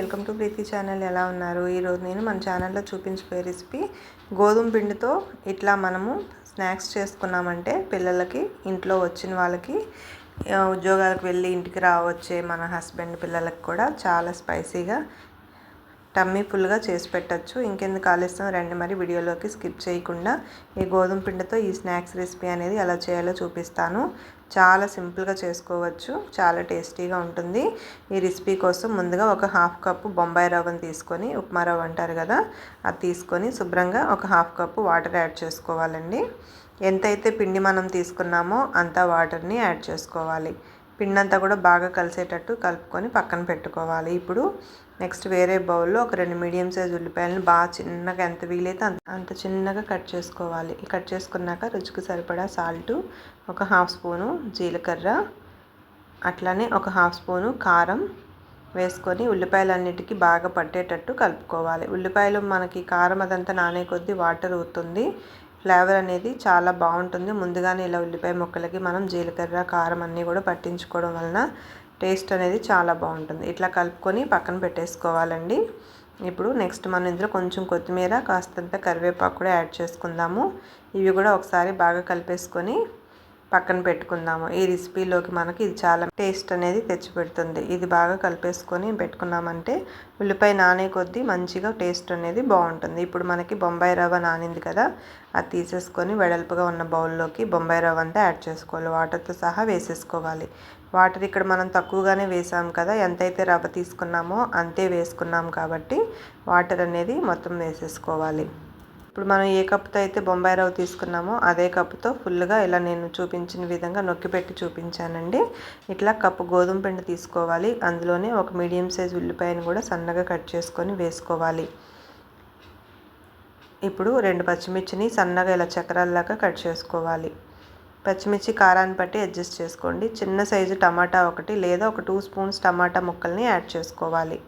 Welcome to Preethi channel. ఎలా ఉన్నారు? ఈరోజు నేను మన ఛానల్లో చూపించిపోయే రెసిపీ గోధుమ పిండితో ఇట్లా మనము స్నాక్స్ చేసుకున్నామంటే పిల్లలకి ఇంట్లో వచ్చిన వాళ్ళకి ఉద్యోగాలకు వెళ్ళి ఇంటికి రావచ్చే మన హస్బెండ్ పిల్లలకు కూడా చాలా స్పైసీగా టమ్మీ ఫుల్గా చేసి పెట్టచ్చు. ఇంకెందుకు ఆలస్యం? రండి మరి వీడియోలోకి స్కిప్ చేయకుండా ఈ గోధుమ పిండితో ఈ స్నాక్స్ రెసిపీ అనేది ఎలా చేయాలో చూపిస్తాను. చాలా సింపుల్గా చేసుకోవచ్చు. చాలా టేస్టీగా ఉంటుంది. ఈ రెసిపీ కోసం ముందుగా ఒక హాఫ్ కప్పు బొంబాయి రవ్వను తీసుకొని ఉప్మా రవ్వ అంటారు కదా అది తీసుకొని శుభ్రంగా ఒక హాఫ్ కప్పు వాటర్ యాడ్ చేసుకోవాలండి. ఎంతైతే పిండి మనం తీసుకున్నామో అంత వాటర్ని యాడ్ చేసుకోవాలి. పిండి అంతా కూడా బాగా కలిసేటట్టు కలుపుకొని పక్కన పెట్టుకోవాలి. ఇప్పుడు నెక్స్ట్ వేరే బౌల్లో ఒక రెండు మీడియం సైజ్ ఉల్లిపాయలను బాగా చిన్నగా ఎంత వీలైతే అంత అంత చిన్నగా కట్ చేసుకోవాలి. కట్ చేసుకున్నాక రుచికి సరిపడా సాల్టు ఒక హాఫ్ స్పూను జీలకర్ర అట్లానే ఒక హాఫ్ స్పూను కారం వేసుకొని ఉల్లిపాయలన్నిటికీ బాగా పట్టేటట్టు కలుపుకోవాలి. ఉల్లిపాయలు మనకి కారం అదంతా నానే కొద్దీ వాటర్ అవుతుంది ఫ్లేవర్ అనేది చాలా బాగుంటుంది. ముందుగానే ఇలా ఉల్లిపాయ ముక్కలకి మనం జీలకర్ర కారం అన్నీ కూడా పట్టించుకోవడం వలన టేస్ట్ అనేది చాలా బాగుంటుంది. ఇట్లా కలుపుకొని పక్కన పెట్టేసుకోవాలండి. ఇప్పుడు నెక్స్ట్ మనం ఇందులో కొంచెం కొత్తిమీర కాస్తంత కరివేపాకు కూడా యాడ్ చేసుకుందాము. ఇవి కూడా ఒకసారి బాగా కలిపేసుకొని పక్కన పెట్టుకుందాము. ఈ రెసిపీలోకి మనకి ఇది చాలా టేస్ట్ అనేది తెచ్చిపెడుతుంది. ఇది బాగా కలిపేసుకొని పెట్టుకున్నామంటే ఉల్లిపాయ నానే కొద్దీ మంచిగా టేస్ట్ అనేది బాగుంటుంది. ఇప్పుడు మనకి బొంబాయి రవ్వ నానింది కదా అది తీసేసుకొని వెడల్పుగా ఉన్న బౌల్లోకి బొంబాయి రవ్వ అంతా యాడ్ చేసుకోవాలి. వాటర్తో సహా వేసేసుకోవాలి. వాటర్ ఇక్కడ మనం తక్కువగానే వేసాం కదా ఎంతైతే రవ్వ తీసుకున్నామో అంతే వేసుకున్నాం కాబట్టి వాటర్ అనేది మొత్తం వేసేసుకోవాలి. ఇప్పుడు మనం ఏ కప్పుతో అయితే బొంబాయి రవ్వ తీసుకున్నామో అదే కప్పుతో ఫుల్గా ఇలా నేను చూపించిన విధంగా నొక్కి పెట్టి చూపించానండి. ఇట్లా కప్పు గోధుమ పిండి తీసుకోవాలి. అందులోనే ఒక మీడియం సైజ్ ఉల్లిపాయను కూడా సన్నగా కట్ చేసుకొని వేసుకోవాలి. ఇప్పుడు రెండు పచ్చిమిర్చిని సన్నగా ఇలా చక్రాల్లాగా కట్ చేసుకోవాలి. పచ్చిమిర్చి కారాన్ని బట్టి అడ్జస్ట్ చేసుకోండి. చిన్న సైజు టమాటా ఒకటి లేదా ఒక టూ స్పూన్స్ టమాటా ముక్కల్ని యాడ్ చేసుకోవాలి.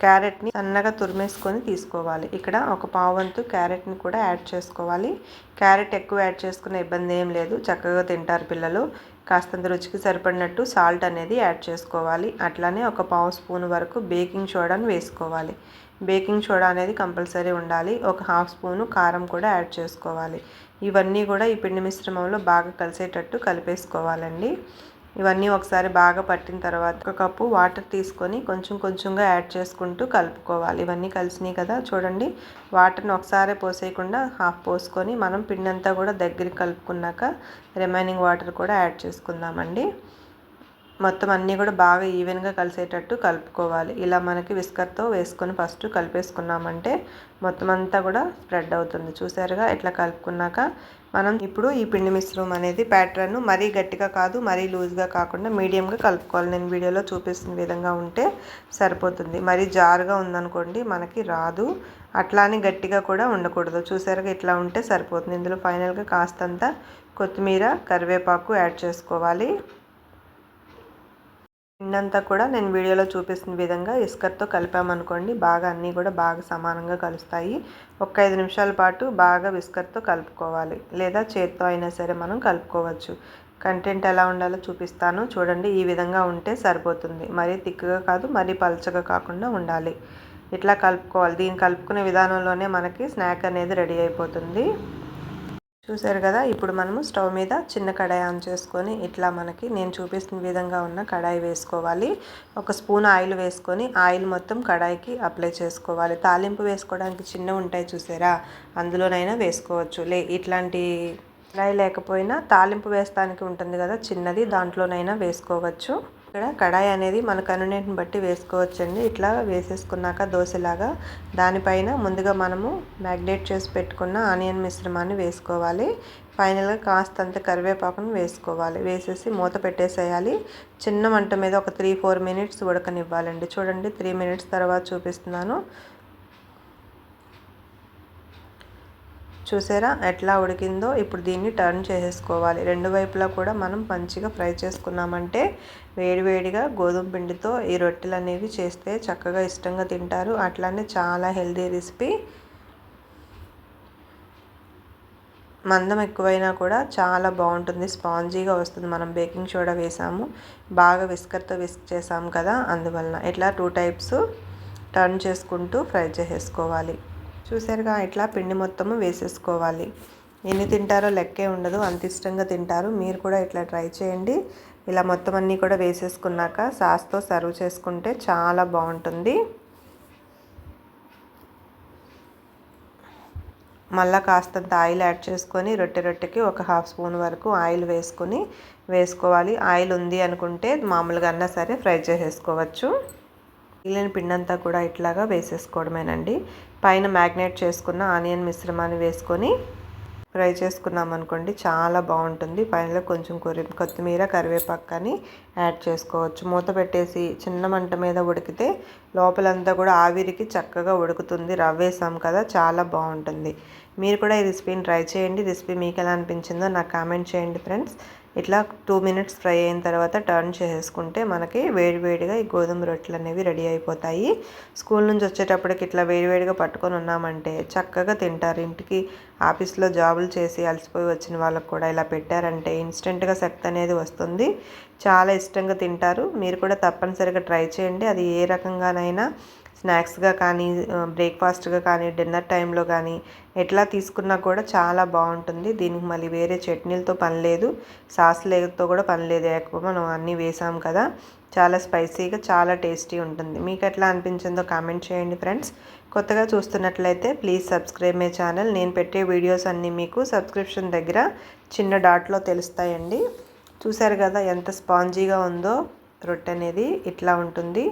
క్యారెట్ని సన్నగా తురిమేసుకొని తీసుకోవాలి. ఇక్కడ ఒక పావంతు క్యారెట్ని కూడా యాడ్ చేసుకోవాలి. క్యారెట్ ఎక్కువ యాడ్ చేసుకునే ఇబ్బంది ఏం లేదు. చక్కగా తింటారు పిల్లలు. కాస్తంత రుచికి సరిపడినట్టు సాల్ట్ అనేది యాడ్ చేసుకోవాలి. అట్లానే ఒక పావు స్పూన్ వరకు బేకింగ్ సోడాను వేసుకోవాలి. బేకింగ్ సోడా అనేది కంపల్సరీ ఉండాలి. ఒక హాఫ్ స్పూను కారం కూడా యాడ్ చేసుకోవాలి. ఇవన్నీ కూడా ఈ పిండి మిశ్రమంలో బాగా కలిసేటట్టు కలిపేసుకోవాలండి. ఇవన్నీ ఒకసారి బాగా పట్టిన తర్వాత ఒక కప్పు వాటర్ తీసుకొని కొంచెం కొంచెంగా యాడ్ చేసుకుంటూ కలుపుకోవాలి. ఇవన్నీ కలిసినాయి కదా చూడండి. వాటర్ని ఒకసారి పోసేయకుండా హాఫ్ పోసుకొని మనం పిండి అంతా కూడా దగ్గరికి కలుపుకున్నాక రిమైనింగ్ వాటర్ కూడా యాడ్ చేసుకుందామండి. మొత్తం అన్నీ కూడా బాగా ఈవెన్గా కలిసేటట్టు కలుపుకోవాలి. ఇలా మనకి విస్కర్తో వేసుకొని ఫస్ట్ కలిపేసుకున్నామంటే మొత్తం అంతా కూడా స్ప్రెడ్ అవుతుంది. చూసారుగా ఇట్లా కలుపుకున్నాక? మనం ఇప్పుడు ఈ పిండి మిశ్రమం అనేది ప్యాటర్న్ మరీ గట్టిగా కాదు మరీ లూజ్గా కాకుండా మీడియంగా కలుపుకోవాలి. నేను వీడియోలో చూపిస్తున్న విధంగా ఉంటే సరిపోతుంది. మరీ జారుగా ఉందనుకోండి మనకి రాదు. అట్లానే గట్టిగా కూడా ఉండకూడదు. చూసారుగా ఇట్లా ఉంటే సరిపోతుంది. ఇందులో ఫైనల్గా కాస్తంత కొత్తిమీర కరివేపాకు యాడ్ చేసుకోవాలి. పిండంతా కూడా నేను వీడియోలో చూపిస్తున్న విధంగా ఇస్కర్తో కలిపామనుకోండి బాగా అన్నీ కూడా బాగా సమానంగా కలుస్తాయి. ఒక ఐదు నిమిషాల పాటు బాగా విస్కర్తో కలుపుకోవాలి. లేదా చేత్తో అయినా సరే మనం కలుపుకోవచ్చు. కంటెంట్ ఎలా ఉండాలో చూపిస్తాను. చూడండి ఈ విధంగా ఉంటే సరిపోతుంది. మరీ తిక్కుగా కాదు మరీ పలచగా కాకుండా ఉండాలి. ఇట్లా కలుపుకోవాలి. దీన్ని కలుపుకునే విధానంలోనే మనకి స్నాక్ అనేది రెడీ అయిపోతుంది. చూసారు కదా ఇప్పుడు మనము స్టవ్ మీద చిన్న కడాయి ఆన్ చేసుకొని ఇట్లా మనకి నేను చూపిస్తున్న విధంగా ఉన్న కడాయి వేసుకోవాలి. ఒక స్పూన్ ఆయిల్ వేసుకొని ఆయిల్ మొత్తం కడాయికి అప్లై చేసుకోవాలి. తాలింపు వేసుకోవడానికి చిన్న ఉంటాయి చూసారా అందులోనైనా వేసుకోవచ్చు. లే ఇట్లాంటి కడాయి లేకపోయినా తాలింపు వేస్తానికి ఉంటుంది కదా చిన్నది దాంట్లోనైనా వేసుకోవచ్చు. ఇక్కడ కడాయి అనేది మన కన్వీనియంట్ని బట్టి వేసుకోవచ్చండి. ఇట్లా వేసేసుకున్నాక దోశలాగా దానిపైన ముందుగా మనము మ్యాగ్నేట్ చేసి పెట్టుకున్న ఆనియన్ మిశ్రమాన్ని వేసుకోవాలి. ఫైనల్గా కాస్తంత కరివేపాకును వేసుకోవాలి. వేసేసి మూత పెట్టేసేయాలి. చిన్న మంట మీద ఒక త్రీ ఫోర్ మినిట్స్ ఉడకనివ్వాలండి. చూడండి త్రీ మినిట్స్ తర్వాత చూపిస్తున్నాను. చూసారా? ఎట్లా ఉడికిందో ఇప్పుడు దీన్ని టర్న్ చేసేసుకోవాలి. రెండు వైపులా కూడా మనం మంచిగా ఫ్రై చేసుకున్నామంటే వేడివేడిగా గోధుమ పిండితో ఈ రొట్టెలు అనేవి చేస్తే చక్కగా ఇష్టంగా తింటారు. అట్లానే చాలా హెల్దీ రెసిపీ మందం ఎక్కువైనా కూడా చాలా బాగుంటుంది. స్పాంజీగా వస్తుంది. మనం బేకింగ్ సోడా వేసాము. బాగా విస్కర్తో విస్క్ చేసాము కదా అందువలన. ఇట్లా టూ టైప్స్ టర్న్ చేసుకుంటూ ఫ్రై చేసేసుకోవాలి. చూసారుగా ఇట్లా పిండి మొత్తము వేసేసుకోవాలి. ఎన్ని తింటారో లెక్కే ఉండదు అంత ఇష్టంగా తింటారు. మీరు కూడా ఇట్లా ట్రై చేయండి. ఇలా మొత్తం అన్నీ కూడా వేసేసుకున్నాక సాస్తో సర్వ్ చేసుకుంటే చాలా బాగుంటుంది. మళ్ళా కాస్తంత ఆయిల్ యాడ్ చేసుకొని రొట్టె రొట్టెకి ఒక హాఫ్ స్పూన్ వరకు ఆయిల్ వేసుకొని వేసుకోవాలి. ఆయిల్ ఉంది అనుకుంటే మామూలుగా అన్నా సరే ఫ్రై చేసేసుకోవచ్చు. మిగిలిన పిండంతా కూడా ఇట్లాగా వేసేసుకోవడమేనండి. పైన మ్యాగ్నేట్ చేసుకున్న ఆనియన్ మిశ్రమాన్ని వేసుకొని ఫ్రై చేసుకున్నాం అనుకోండి చాలా బాగుంటుంది. పైన కొంచెం కొరి కొత్తిమీర కరివేపాకు కానీ యాడ్ చేసుకోవచ్చు. మూత పెట్టేసి చిన్న మంట మీద ఉడికితే లోపలంతా కూడా ఆవిరికి చక్కగా ఉడుకుతుంది. రవ్వేసాం కదా చాలా బాగుంటుంది. మీరు కూడా ఈ రెసిపీని ట్రై చేయండి. రెసిపీ మీకు ఎలా అనిపించిందో నాకు కామెంట్ చేయండి ఫ్రెండ్స్. ఇట్లా టూ మినిట్స్ ఫ్రై అయిన తర్వాత టర్న్ చేసేసుకుంటే మనకి వేడివేడిగా ఈ గోధుమ రొట్టెలు అనేవి రెడీ అయిపోతాయి. స్కూల్ నుంచి వచ్చేటప్పటికి ఇట్లా వేడివేడిగా పట్టుకొని ఉన్నామంటే చక్కగా తింటారు. ఇంటికి ఆఫీస్లో జాబులు చేసి అలసిపోయి వచ్చిన వాళ్ళకు కూడా ఇలా పెట్టారంటే ఇన్స్టెంట్గా శక్తి అనేది వస్తుంది. చాలా ఇష్టంగా తింటారు. మీరు కూడా తప్పనిసరిగా ట్రై చేయండి. అది ఏ రకంగానైనా స్నాక్స్గా కానీ బ్రేక్ఫాస్ట్గా కానీ డిన్నర్ టైంలో కానీ ఎట్లా తీసుకున్నా కూడా చాలా బాగుంటుంది. దీనికి మళ్ళీ వేరే చట్నీలతో పని లేదు. సాస్లతో కూడా పని లేదు. ఎక్కువ మనం అన్నీ వేసాం కదా. చాలా స్పైసీగా చాలా టేస్టీ ఉంటుంది. మీకు ఎట్లా అనిపించిందో కామెంట్ చేయండి ఫ్రెండ్స్. కొత్తగా చూస్తున్నట్లయితే ప్లీజ్ సబ్స్క్రైబ్ మై ఛానల్. నేను పెట్టే వీడియోస్ అన్నీ మీకు సబ్స్క్రిప్షన్ దగ్గర చిన్న డాట్లో తెలుస్తాయండి. చూసారు కదా ఎంత స్పాంజీగా ఉందో రొట్టె అనేది. ఇట్లా ఉంటుంది.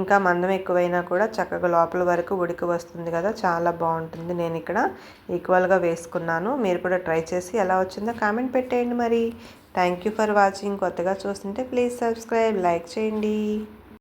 ఇంకా మందం ఎక్కువైనా కూడా చక్కగా లోపల వరకు ఉడికి వస్తుంది కదా చాలా బాగుంటుంది. నేను ఇక్కడ ఈక్వల్గా వేసుకున్నాను. మీరు కూడా ట్రై చేసి ఎలా వచ్చిందో కామెంట్ పెట్టేయండి మరి. థ్యాంక్ యూ ఫర్ వాచింగ్ కొత్తగా చూస్తుంటే ప్లీజ్ సబ్స్క్రైబ్ లైక్ చేయండి.